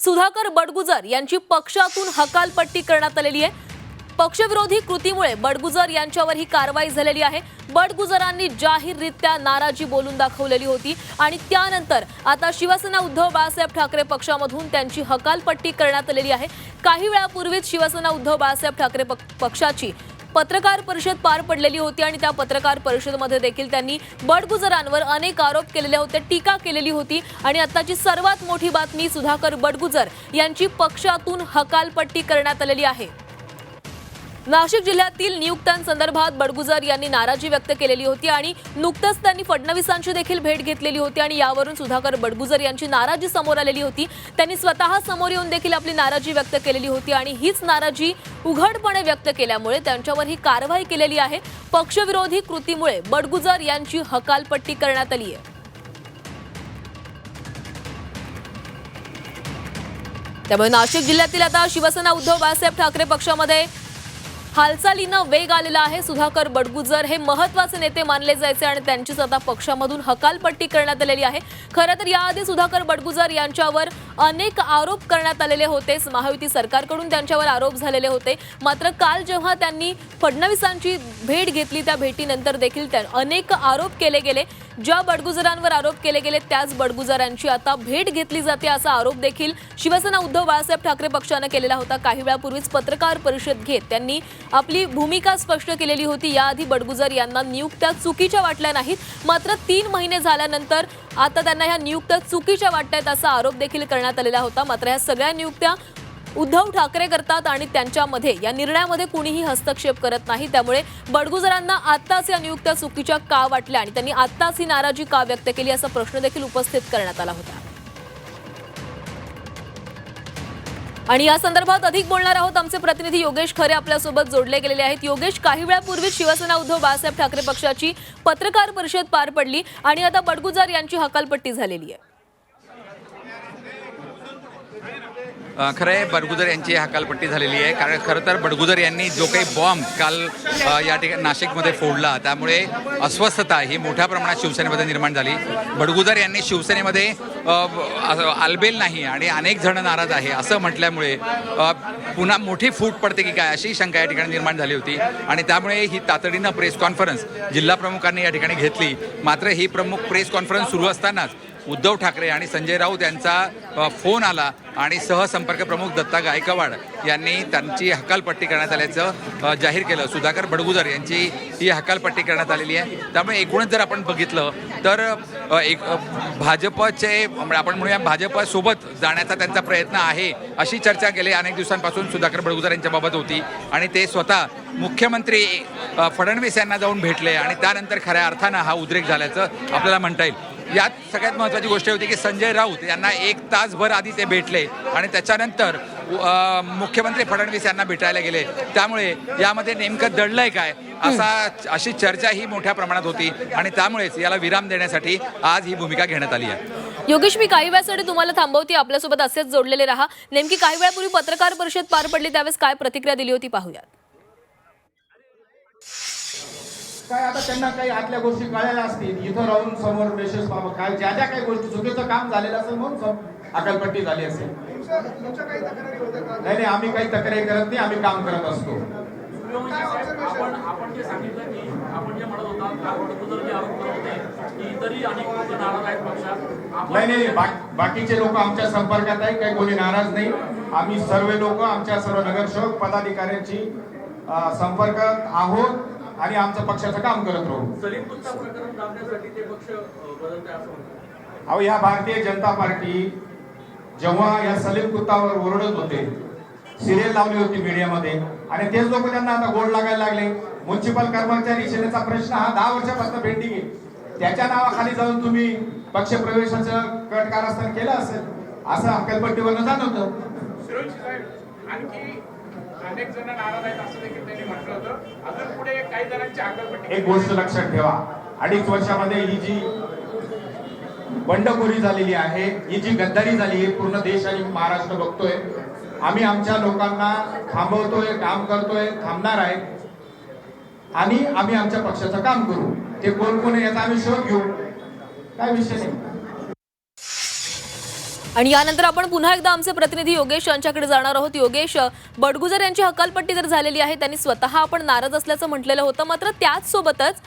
सुधाकर बडगुजर यांची पक्षातून हकालपट्टी करण्यात आलेली आहे. पक्षविरोधी कृतीमुळे बडगुजर यांच्यावर ही कारवाई झालेली आहे. बडगुजरांनी जाहीररित्या नाराजी बोलून दाखवलेली होती आणि त्यानंतर आता शिवसेना उद्धव बाळासाहेब ठाकरे पक्षामधून त्यांची हकालपट्टी करण्यात आलेली आहे. काही वेळापूर्वीच शिवसेना उद्धव बाळासाहेब ठाकरे पक- पक्षाची पत्रकार परिषद पार पडलेली होती आणि त्या पत्रकार परिषदेमध्ये देखील त्यांनी बडगुजरांवर अनेक आरोप केलेले होते टीका केलेली होती आणि आताची सर्वात मोठी बातमी सुधाकर बडगुजर यांची पक्षातून हकालपट्टी करण्यात आलेली आहे. नाशिक जिल्ह्यातील नियुक्त्यांसंदर्भात बडगुजर यांनी नाराजी व्यक्त केलेली होती आणि नुकतंच त्यांनी फडणवीसांची देखील भेट घेतलेली होती आणि यावरून सुधाकर बडगुजर यांची नाराजी समोर आलेली होती. त्यांनी स्वतः समोर येऊन देखील आपली नाराजी व्यक्त केलेली होती आणि हीच नाराजी उघडपणे व्यक्त केल्यामुळे त्यांच्यावर ही कारवाई केलेली आहे. पक्षविरोधी कृतीमुळे बडगुजर यांची हकालपट्टी करण्यात आली आहे. त्यामुळे नाशिक जिल्ह्यातील आता शिवसेना उद्धव बाळासाहेब ठाकरे पक्षामध्ये हालचालीनं वेग आलेला आहे. सुधाकर बडगुजर हे महत्त्वाचे नेते मानले जायचे आणि त्यांचीच आता पक्षामधून हकालपट्टी करण्यात आलेली आहे. खरं तर याआधी सुधाकर बडगुजर यांच्यावर अनेक आरोप करण्यात आलेले होतेच. महायुती सरकारकडून त्यांच्यावर आरोप झालेले होते. मात्र काल जेव्हा त्यांनी फडणवीसांची भेट घेतली त्या भेटीनंतर देखील त्या अनेक आरोप केले गेले. ज्या बडगुजरांवर आरोप केले गेले त्याच बडगुजरांची आता भेट घेतली जाते असा आरोप देखील शिवसेना उद्धव बाळासाहेब ठाकरे पक्षानं केलेला होता. काही वेळापूर्वीच पत्रकार परिषद घेत त्यांनी आपली भूमिका स्पष्ट केलेली होती. याआधी बडगुजर यांना नियुक्त्या चुकीच्या वाटल्या नाहीत. मात्र तीन महिने झाल्यानंतर आता त्यांना ह्या नियुक्त्या चुकीच्या वाटतायत असा आरोप देखील करण्यात आलेला होता. मात्र ह्या सगळ्या नियुक्त्या उद्धव ठाकरे करतात आणि त्यांच्यामध्ये या निर्णयामध्ये कुणीही हस्तक्षेप करत नाही. त्यामुळे बडगुजरांना आत्ताच या नियुक्त्या चुकीच्या का वाटल्या आणि त्यांनी आत्ताच ही नाराजी का व्यक्त केली असा प्रश्न देखील उपस्थित करण्यात आला होता. आणि या संदर्भात अधिक बोलणार आहोत आमचे प्रतिनिधी योगेश खरे आपल्यासोबत जोडले गेलेले आहेत. योगेश काही वेळापूर्वी शिवसेना उद्धव बाळासाहेब ठाकरे पक्षाची पत्रकार परिषद पार पडली आणि आता बडगुजार यांची हकालपट्टी झालेली आहे. खरं आहे बडगुजर यांची हकालपट्टी झालेली आहे. कारण खरं तर बडगुजर यांनी जो काही बॉम्ब काल या ठिकाणी नाशिकमध्ये फोडला त्यामुळे अस्वस्थता ही मोठ्या प्रमाणात शिवसेनेमध्ये निर्माण झाली. बडगुजर यांनी शिवसेनेमध्ये आलबेल नाही आणि अनेक जण नाराज आहे असं म्हटल्यामुळे पुन्हा मोठी फूट पडते की काय अशी शंका या ठिकाणी निर्माण झाली होती. आणि त्यामुळे ही तातडीनं प्रेस कॉन्फरन्स जिल्हा प्रमुखांनी या ठिकाणी घेतली. मात्र ही प्रमुख प्रेस कॉन्फरन्स सुरू असतानाच उद्धव ठाकरे आणि संजय राऊत यांचा फोन आला आणि सहसंपर्क प्रमुख दत्ता गायकवाड यांनी त्यांची हकालपट्टी करण्यात आल्याचं जाहीर केलं. सुधाकर बडगुजर यांची ही हकालपट्टी करण्यात आलेली आहे. त्यामुळे एकूणच जर आपण बघितलं तर एक भाजपचे म्हणजे आपण म्हणूया भाजपसोबत जाण्याचा त्यांचा प्रयत्न आहे अशी चर्चा गेले अनेक दिवसांपासून सुधाकर बडगुजर यांच्याबाबत होती. आणि ते स्वतः मुख्यमंत्री फडणवीस यांना जाऊन भेटले आणि त्यानंतर खऱ्या अर्थानं हा उद्रेक झाल्याचं आपल्याला म्हणता येईल. यात सगळ्यात महत्त्वाची गोष्ट होती की संजय राऊत यांना एक तासभर आधी ते भेटले आणि त्याच्यानंतर मुख्यमंत्री फडणवीस यांना भेटायला गेले. त्यामुळे यामध्ये नेमकं दडलंय काय? असा अशी चर्चा ही मोठ्या प्रमाणात होती आणि त्यामुळेच याला विराम देण्यासाठी आज ही भूमिका घेण्यात आली आहे. योगेश मी काही वेळासाठी तुम्हाला थांबवते. आपल्यासोबत असेच जोडलेले राहा. नेमकी काही वेळापूर्वी पत्रकार परिषद पार पडली त्यावेळेस काय प्रतिक्रिया दिली होती पाहूयात. काय आता त्यांना काही आतल्या गोष्टी कळायला असतील? इथं राहून समोर मेसेज बाबा काय ज्या ज्या काही गोष्टी चुकीचं काम झालेलं असेल म्हणून अकलपट्टी झाली असेल. नाही नाही आम्ही काही तक्रारी करत नाही आम्ही काम करत असतो. आपण आपण जे सांगितलं की आपण जे म्हणत होता जे आरोप करत होते की इतरही अनेक लोक नाराज आहेत पक्षात. नाही नाही बाकीचे लोक आमच्या संपर्कात आहे काही कोणी नाराज नाही. आम्ही सर्व लोक आमच्या सर्व नगरसेवक पदाधिकाऱ्यांची संपर्कात आहोत. आणि आमचं पक्षाचं काम करत राहू. अहो या भारतीय जनता पार्टी जेव्हा या सलीम कुत्तावर ओरडत होते सिरियल लावली होती मीडियामध्ये आणि तेच लोक त्यांना आता गोड लागायला लागले. म्युन्सिपल कर्मचारी सेनेचा प्रश्न हा दहा वर्षापासून पेंडिंग आहे. त्याच्या नावाखाली जाऊन तुम्ही पक्ष प्रवेशाचं कट कारस्थान केलं असेल असं हक्कलपट्टीवरनं जाणवतं. आणखी अनेक जण नाराज आहेत असं देखील त्यांनी म्हटलं होतं. अजून पुढे काही जणांची आकलपट्टी एक गोष्ट लक्षात ठेवा. अडीच वर्षामध्ये ही जी बंडखोरी झालेली आहे ही जी गद्दारी झाली आहे पूर्ण देश आणि महाराष्ट्र बघतोय. आम्ही आमच्या लोकांना थांबवतोय काम करतोय थांबणार आहे. आणि आम्ही आमच्या पक्षाचं काम करू. ते कोण कोण याचा आम्ही शोध घेऊ. काय विषय नाही. आणि यानंतर आपण पुन्हा एकदा आमचे प्रतिनिधी योगेश यांच्याकडे जाणार आहोत. योगेश बडगुजर यांची हकालपट्टी तर झालेली आहे त्यांनी स्वतः आपण नाराज असल्याचं म्हटलेलं होतं. मात्र त्याचसोबतच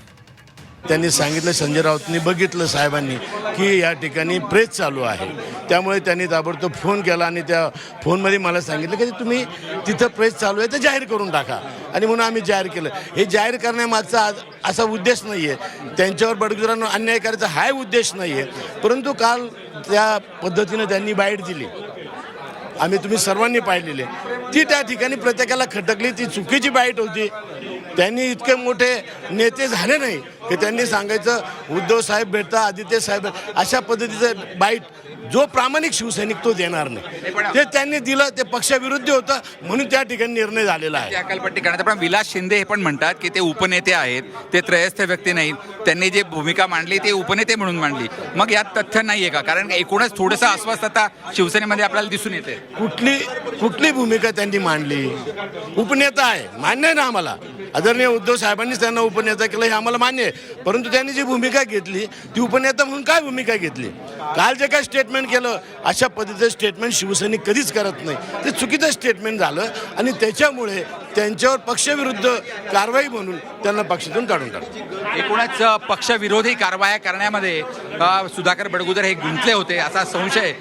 त्यांनी सांगितलं संजय राऊतनी बघितलं साहेबांनी की या ठिकाणी प्रेस चालू आहे. त्यामुळे त्यांनी ताबडतोब फोन केला आणि त्या फोनमध्ये मला सांगितलं की तुम्ही तिथं प्रेस चालू आहे तर जाहीर करून टाका. आणि म्हणून आम्ही जाहीर केलं. हे जाहीर करण्यामागचा आज असा उद्देश नाही आहे त्यांच्यावर बडगुजरांना अन्याय करायचा हाय उद्देश नाही आहे परंतु काल त्या पद्धतीनं त्यांनी बाईट दिली. आम्ही तुम्ही सर्वांनी पाहिलेले. ती त्या ठिकाणी प्रत्येकाला खटकली ती चुकीची बाईट होती. त्यांनी इतके मोठे नेते झाले नाही. की त्यांनी सांगायचं उद्धव साहेब भेटता आदित्य साहेब अशा पद्धतीचं बाईट जो प्रामाणिक शिवसैनिक तो देणार नाही. ते त्यांनी दिलं ते पक्षाविरुद्ध होतं म्हणून त्या ठिकाणी निर्णय झालेला आहे. अकालपट्टी करण्यात पण विलास शिंदे हे पण म्हणतात की ते उपनेते आहेत ते त्रयस्थ व्यक्ती नाहीत. त्यांनी जी भूमिका मांडली ते उपनेते म्हणून मांडली. मग यात तथ्य नाहीये का? कारण एकूणच थोडंसं अस्वस्थता शिवसेनेमध्ये आपल्याला दिसून येते. कुठली कुठली भूमिका त्यांनी मांडली? उपनेता आहे मान्य आहे ना आम्हाला. आदरणीय उद्धव साहेबांनीच त्यांना उपनेता केलं हे आम्हाला मान्य आहे. परंतु त्यांनी जी भूमिका घेतली ती उपनेता म्हणून काय भूमिका घेतली? काल जे काय स्टेटमेंट केलं अशा पद्धतीचं स्टेटमेंट शिवसैनिक कधीच करत नाही. ते चुकीचं स्टेटमेंट झालं आणि त्याच्यामुळे त्यांच्यावर पक्षविरुद्ध कारवाई म्हणून त्यांना पक्षातून काढून टाकतो एकूणच पक्षविरोधी कारवाया करण्यामध्ये सुधाकर बडगुजर हे गुंतले होते असा संशय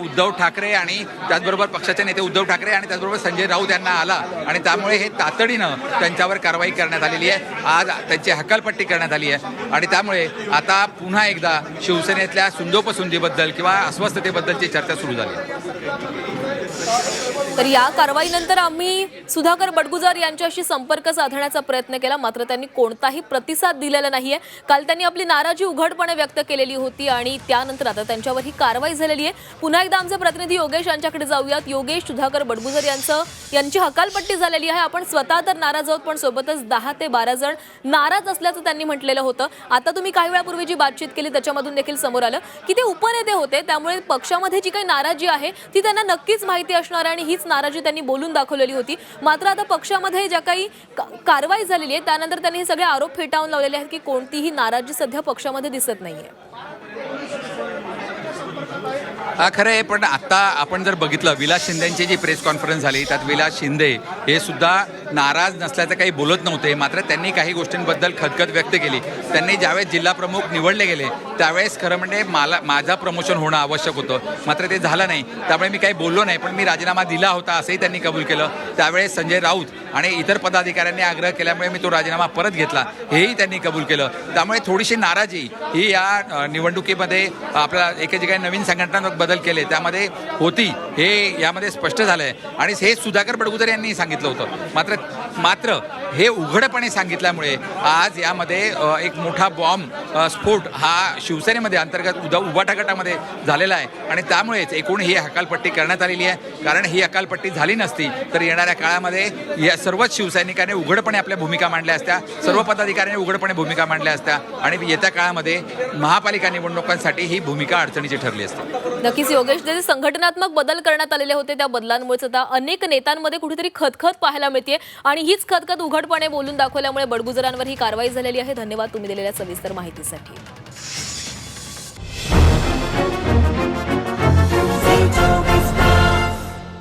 उद्धव ठाकरे आणि त्याचबरोबर पक्षाचे नेते उद्धव ठाकरे आणि त्याचबरोबर संजय राऊत यांना आला. आणि त्यामुळे हे तातडीनं त्यांच्यावर कारवाई करण्यात आलेली आहे. आज त्यांची हकालपट्टी करण्यात आली आहे. आणि त्यामुळे आता पुन्हा एकदा शिवसेनेतल्या सुंदोपसुंदीबद्दल किंवा अस्वस्थतेबद्दलची चर्चा सुरू झाली तर या कारवाईनंतर आम्ही सुधाकर बडगुजार यांच्याशी संपर्क साधण्याचा प्रयत्न केला. मात्र त्यांनी कोणताही प्रतिसाद दिलेला नाहीये. काल त्यांनी आपली नाराजी उघडपणे व्यक्त केलेली होती आणि त्यानंतर आता त्यांच्यावर ही कारवाई झालेली आहे. पुन्हा एकदा आमचे प्रतिनिधी योगेश यांच्याकडे जाऊयात. योगेश सुधाकर बडगुजर यांचं यांची हकालपट्टी झालेली आहे. आपण स्वतः तर नाराज आहोत पण सोबतच दहा ते बारा जण नाराज असल्याचं त्यांनी म्हटलेलं होतं. आता तुम्ही काही वेळापूर्वी जी बातचीत केली त्याच्यामधून देखील समोर आलं की ते उपनेते होते. त्यामुळे पक्षामध्ये जी काही नाराजी आहे ती त्यांना नक्कीच माहिती असणार आणि हीच नाराजी त्यांनी बोलून दाखवलेली होती. मात्र आता पक्षामध्ये ज्या काही का- कारवाई झालेली आहे त्यानंतर त्यांनी हे सगळे आरोप फेटाळून लावलेले आहेत की कोणतीही नाराजी सध्या पक्षामध्ये दिसत नाहीये. हा खरं आहे पण आता आपण जर बघितलं विलास शिंदेची जी प्रेस कॉन्फरन्स झाली त्यात विलास शिंदे हे सुद्धा नाराज नसल्याचं काही बोलत नव्हते. मात्र त्यांनी काही गोष्टींबद्दल खदखद व्यक्त केली. त्यांनी ज्यावेळेस जिल्हाप्रमुख निवडले गेले त्यावेळेस खरं म्हणजे मला माझं प्रमोशन होणं आवश्यक होतं. मात्र ते झालं नाही. त्यामुळे मी काही बोललो नाही पण मी राजीनामा दिला होता असंही त्यांनी कबूल केलं. त्यावेळेस संजय राऊत आणि इतर पदाधिकाऱ्यांनी आग्रह केल्यामुळे मी तो राजीनामा परत घेतला हेही त्यांनी कबूल केलं. त्यामुळे थोडीशी नाराजी ही या निवडणुकीमध्ये आपल्या एके जे काही नवीन संघटनात्मक बदल केले त्यामध्ये होती हे यामध्ये स्पष्ट झालं आहे आणि हे सुधाकर बडगुजर यांनी सांगितलं होतं. मात्र that मात्र हे उघडपणे सांगितल्यामुळे आज यामध्ये एक मोठा बॉम्ब स्फोट हा शिवसेनेमध्ये अंतर्गत उद उभाटा गटामध्ये झालेला आहे. आणि त्यामुळेच एकूण ही हकालपट्टी करण्यात आलेली आहे. कारण ही हकालपट्टी झाली नसती तर येणाऱ्या काळामध्ये या सर्वच शिवसैनिकांनी उघडपणे आपल्या भूमिका मांडल्या असत्या सर्व पदाधिकाऱ्यांनी उघडपणे भूमिका मांडल्या असत्या आणि येत्या काळामध्ये महापालिका निवडणुकांसाठी ही भूमिका अडचणीची ठरली असते. नक्कीच योगेश जे संघटनात्मक बदल करण्यात आलेले होते त्या बदलांमुळेच आता अनेक नेत्यांमध्ये कुठेतरी खतखत पाहायला मिळते आणि हीच खदखद उघडपणे बोलून दाखवल्यामुळे बडगुजरांवर ही कारवाई झालेली आहे. धन्यवाद तुम्ही दिलेल्या सविस्तर माहितीसाठी.